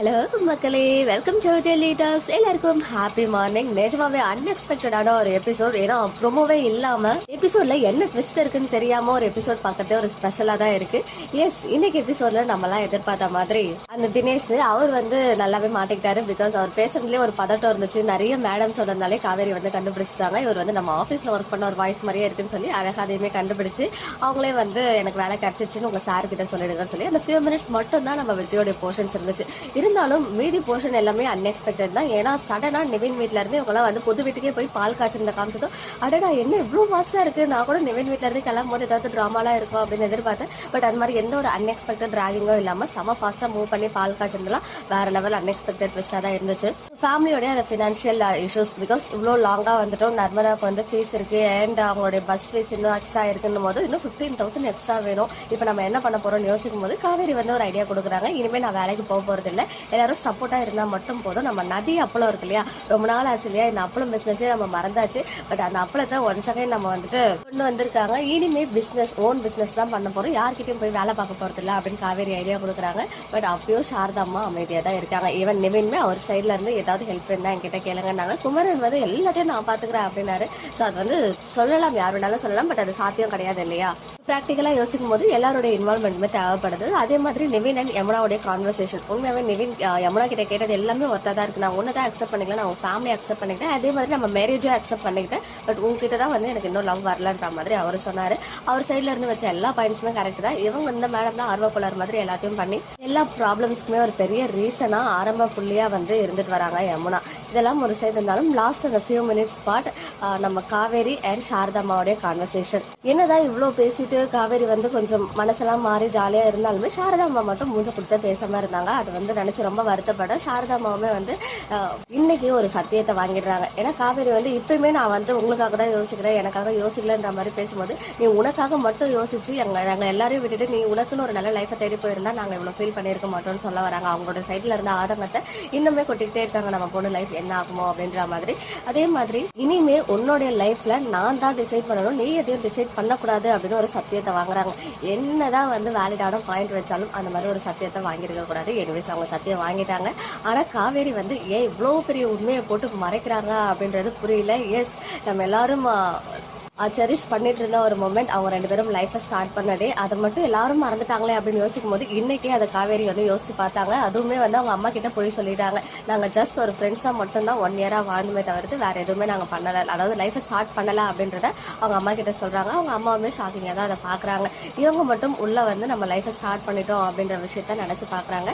Hello மக்களே. Welcome to jelly tax எல்லாருக்கும் happy morning நிஜமாவே அன்எக்ஸ்பெக்டடான ஒரு எபிசோட் ஏன்னா ப்ரொமோவே இல்லாம எபிசோட்ல என்ன ட்விஸ்ட் இருக்குன்னு தெரியாம ஒரு எபிசோட் பார்க்கறதே ஒரு ஸ்பெஷலா தான் இருக்கு. எஸ் இன்னைக்கு எபிசோட்ல நம்மலாம் எதிர்பார்த்த மாதிரி அந்த தினேஷ் அவர் வந்து நல்லாவே மாட்டிக்கிட்டாரு பிகாஸ் அவர் பேசுறதுலேயே ஒரு பதட்டம் இருந்துச்சு. நிறைய மேடம் சொன்னதுனாலே காவேரி வந்து கண்டுபிடிச்சிட்டாங்க. இவர் வந்து நம்ம ஆஃபீஸ்ல ஒர்க் பண்ண ஒரு வாய்ஸ் மாதிரியே இருக்குன்னு சொல்லி அழகா அதையுமே கண்டுபிடிச்சு அவங்களே வந்து எனக்கு வேலை கிடைச்சிச்சுன்னு உங்க சார் கிட்ட சொல்லிடுங்கன்னு சொல்லி அந்த ஃபியூ மினிட்ஸ் மட்டும் தான் நம்ம விஜயோட போர்ஷன்ஸ் இருந்துச்சு. இருந்தாலும் மீதி போர்ஷன் எல்லாமே அன்எக்ஸ்பெக்டட் தான். ஏன்னா சடனாக நிவின் வீட்ல இருந்து இவங்களாம் வந்து புது வீட்டுக்கே போய் பால் காய்ச்சிருந்த காமிச்சதும் அடடா என்ன இவ்வளோ ஃபாஸ்ட்டாக இருக்குது நான் கூட நிவின் வீட்ல இருந்து கிளம்பும் போது ஏதாவது ட்ராமாலாம் இருக்கும் அப்படின்னு எதிர்பார்த்தேன். பட் அது மாதிரி எந்த ஒரு அன்எக்ஸ்பெக்டட் ட்ராகிங்கோ இல்லாமல் செம ஃபாஸ்ட்டாக மூவ் பண்ணி பால் காய்ச்சிருந்தலாம் வேற லெவல் அன்எக்ஸ்பெக்டட் ட்விஸ்டா தான் இருந்துச்சு. ஃபேமிலியோடய அந்த ஃபினான்ஷியல் இஷ்யூஸ் பிகாஸ் இவ்வளோ லாங்காக வந்துட்டோம். நர்மதாவுக்கு வந்து ஃபீஸ் இருக்குது அண்ட் அவங்களுடைய பஸ் ஃபீஸ் இன்னும் எக்ஸ்ட்ரா இருக்குன்னு போது இன்னும் ஃபிஃப்டீன் தௌசண்ட் எக்ஸ்ட்ரா வேணும். இப்போ நம்ம என்ன பண்ண போகிறோம்னு யோசிக்கும் போது காவேரி வந்து ஒரு ஐடியா கொடுக்குறாங்க. இனிமேல் நான் வேலைக்கு போக போகிறதில்ல எல்லாரும் சப்போர்ட்டாக இருந்தால் மட்டும் போதும். நம்ம நதி அப்பளம் இருக்கு இல்லையா? ரொம்ப நாள் ஆச்சு இல்லையா? இந்த அப்பளம் பிஸ்னஸே நம்ம மறந்தாச்சு. பட் அந்த அப்பளத்தை ஒன் செகண்ட் நம்ம வந்துட்டு கொண்டு வந்திருக்காங்க. இனிமேல் பிஸ்னஸ் ஓன் பிஸ்னஸ் தான் பண்ண போகிறோம் யார்கிட்டையும் போய் வேலை பார்க்க போகிறதில்ல அப்படின்னு காவேரி ஐடியா கொடுக்குறாங்க. பட் அப்பயும் சாரதாம்மா அமைதியாக தான் இருக்காங்க. ஈவன் நிவின்மே அவர் சைட்லேருந்து ஏதாவது ஹெல்ப் இருந்தா என்கிட்ட கேளுங்கன்னாங்க குமரன் வந்து எல்லாத்தையும் நான் பார்த்துக்கிறேன் அப்படின்னாரு. ஸோ அது வந்து சொல்லலாம். யார் வேணாலும் சொல்லலாம். பட் அது சாத்தியம் கிடையாது இல்லையா? ப்ராக்டிக்கலாக யோசிக்கும் போது எல்லாருடைய இன்வால்மெண்ட்டுமே தேவைப்படுது. அதே மாதிரி நிவின் அண்ட் யமுனாவுடைய கான்வர்சேஷன் உண்மையாகவே நிவின் யமுனா கிட்ட கேட்டது எல்லாமே ஒருத்தா தான் இருக்கு. நான் உன்னை தான் அக்செப்ட் பண்ணிக்கலாம் நான் உன் ஃபேமிலி அக்செப்ட் பண்ணிக்கிட்டேன். அதே மாதிரி நம்ம மேரேஜும் அக்செப்ட் பண்ணிக்கிட்டேன். பட் உங்ககிட்ட தான் வந்து எனக்கு இன்னும் லவ் வரலன்ற மாதிரி அவர் சொன்னார். அவர் சைடில் இருந்து வச்ச எல்லா பாயிண்ட்ஸுமே கரெக்ட் தான். இவங்க இந்த மேடம் தான் ஆர்வக்குளர் மாதிரி எல்லாத்தையும் பண்ணி எல்லா ப்ராப்ளம்ஸ்க்குமே ஒரு பெரிய ரீசனாக ஆரம்ப புள்ளியாக வந்து இருந்துட்டு வராங்க யமுனா. இதெல்லாம் ஒரு சைடு இருந்தாலும் லாஸ்ட் அந்த ஃபியூ மினிட்ஸ் ஸ்பாட் நம்ம காவேரி அண்ட் சாரதாமாவுடைய கான்வர்சேஷன் என்னதான் இவ்வளோ பேசிட்டு காவேரி வந்து கொஞ்சம் மனசெல்லாம் மாறி ஜாலியாக இருந்தாலுமே சாரதாம்மா மட்டும் மூஞ்ச கொடுத்து பேசாமல் இருந்தாங்க. அது வந்து நினச்சி ரொம்ப வருத்தப்பட சாரதாம்மாவுமே வந்து இன்னைக்கு ஒரு சத்தியத்தை வாங்கிடுறாங்க. ஏன்னா காவேரி வந்து இப்பயுமே நான் வந்து உங்களுக்காக தான் யோசிக்கிறேன். எனக்காக யோசிக்கலன்ற மாதிரி பேசும்போது நீ உனக்காக மட்டும் யோசிச்சு எங்கள் நாங்கள் எல்லாரையும் விட்டுட்டு நீ உனக்குன்னு ஒரு நல்ல லைஃபை தேடி போயிருந்தா நாங்கள் இவ்வளோ ஃபீல் பண்ணியிருக்க மாட்டோம்னு சொல்ல வராங்க. அவங்களோட சைட்ல இருந்த ஆதங்கத்தை இன்னுமே கொட்டிக்கிட்டே இருக்காங்க. நம்ம பொண்ணு லைஃப் என்ன ஆகுமோ அப்படின்ற மாதிரி. அதே மாதிரி இனிமே உன்னோட லைஃப்ல நான் தான் டிசைட் பண்ணணும். நீ எதையும் டிசைட் பண்ணக்கூடாது அப்படின்னு ஒரு சத்தியத்தை வாங்குறாங்க. என்னதான் வந்து வேலிடான பாயிண்ட் வச்சாலும் அந்த மாதிரி ஒரு சத்தியத்தை வாங்கியிருக்க கூடாது. எனிவேஸ் அவங்க சத்தியம் வாங்கிட்டாங்க. ஆனா காவேரி வந்து ஏன் இவ்வளோ பெரிய உண்மையை போட்டு மறைக்கிறாங்க அப்படின்றது புரியல. எஸ் நம்ம எல்லாரும் செரிஷ் பண்ணிட்டு இருந்த ஒரு மொமெண்ட் அவங்க ரெண்டு பேரும் லைஃப்பை ஸ்டார்ட் பண்ணதே அதை மட்டும் எல்லாரும் மறந்துட்டாங்களே அப்படின்னு யோசிக்கும் போது இன்னைக்கே அதை காவேரி வந்து யோசிச்சு பார்த்தாங்க. அதுவுமே வந்து அவங்க அம்மா கிட்ட போய் சொல்லிட்டாங்க. நாங்க ஜஸ்ட் ஒரு ஃப்ரெண்ட்ஸா மட்டும் தான் ஒன் இயரா வாழ்ந்துமே தவிர்த்து வேற எதுவுமே நாங்க பண்ணல. அதாவது லைஃப்பை ஸ்டார்ட் பண்ணல அப்படின்றத அவங்க அம்மா கிட்ட சொல்றாங்க. அவங்க அம்மாவுமே ஷாக்கிங்காக தான் அதை பாக்குறாங்க இவங்க மட்டும் உள்ள வந்து நம்ம லைஃப்பை ஸ்டார்ட் பண்ணிட்டோம் அப்படின்ற விஷயத்த நினைச்சு பாக்குறாங்க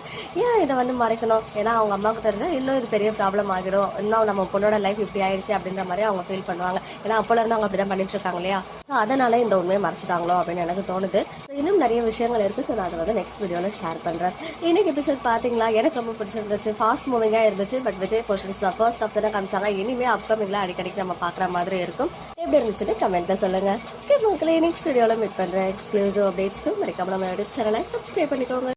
ஏன் இதை வந்து மறைக்கணும்? ஏன்னா அவங்க அம்மாவுக்கு தெரிஞ்சு இன்னும் இது பெரிய ப்ராப்ளம் ஆகிடும். இன்னும் நம்ம பொண்ணோட லைஃப் இப்படி ஆயிடுச்சு அப்படின்ற மாதிரி அவங்க ஃபீல் பண்ணுவாங்க. ஏன்னா அப்போல இருந்து அவங்க அப்படிதான் பண்ணிட்டு இருக்காங்க இல்லையா? ஸோ அதனால இந்த உண்மையை மறைச்சிட்டாங்களோ அப்படின்னு எனக்கு தோணுது. ஸோ இன்னும் நிறைய விஷயங்கள் இருக்கு. ஸோ நான் அதை வந்து நெக்ஸ்ட் வீடியோவில் ஷேர் பண்றேன். இன்னைக்கு எபிசோட் பாத்தீங்களா? எனக்கு ரொம்ப பிடிச்சிருந்துச்சு. ஃபாஸ்ட் மூவிங்கா இருந்துச்சு. பட் விஜய் போர்ஷன்ஸ் தான் ஃபர்ஸ்ட் ஆஃப் தானே காமிச்சாங்க இனிமே அப்கமிங்லாம் அடிக்கடிக்கு நம்ம பார்க்குற மாதிரி இருக்கும். எப்படி இருந்துச்சுன்னு கமெண்ட்ல சொல்லுங்க. ஓகே மக்களே நெக்ஸ்ட் வீடியோவில் மீட் பண்றேன். எக்ஸ்க்ளூசிவ் அப்டேட்ஸ்க்கு மறக்காம நம்ம யூடியூப் சேனலை சப்ஸ்கிரைப் பண்ணிக்கோங்க.